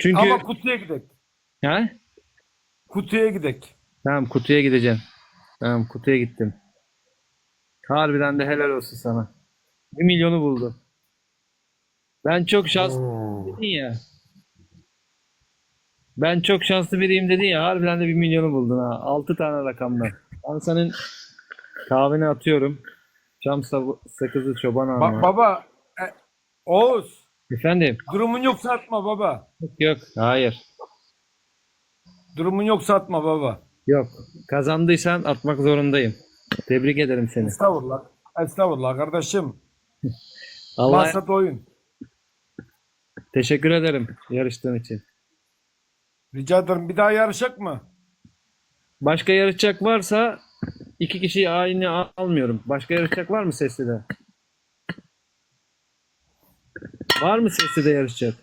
çünkü Ama kutuya gidek. ha? Kutuya gidek. Tamam kutuya gideceğim. Tamam kutuya gittim. Harbiden de helal olsun sana. Bir milyonu buldum. Ben çok şanslı dedin ya. Ben çok şanslı biriyim dedin ya. Harbiden de bir milyonu buldun ha. Altı tane rakamdan. Ben senin kahveni atıyorum. Çam sakızı çoban Ba- ağına. baba e, Oğuz Efendim? durumun yoksa atma baba. Yok yok. Hayır. Durumun yoksa atma baba. Yok. Kazandıysan atmak zorundayım. Tebrik ederim seni. Estağfurullah. Estağfurullah kardeşim. Allah Maksat oyun. teşekkür ederim yarıştığın için. Rica ederim. Bir daha yarışacak mı? Başka yarışacak varsa iki kişiyi aynı al- almıyorum. Başka yarışacak var mı sesli de? Var mı sesli de yarışacak?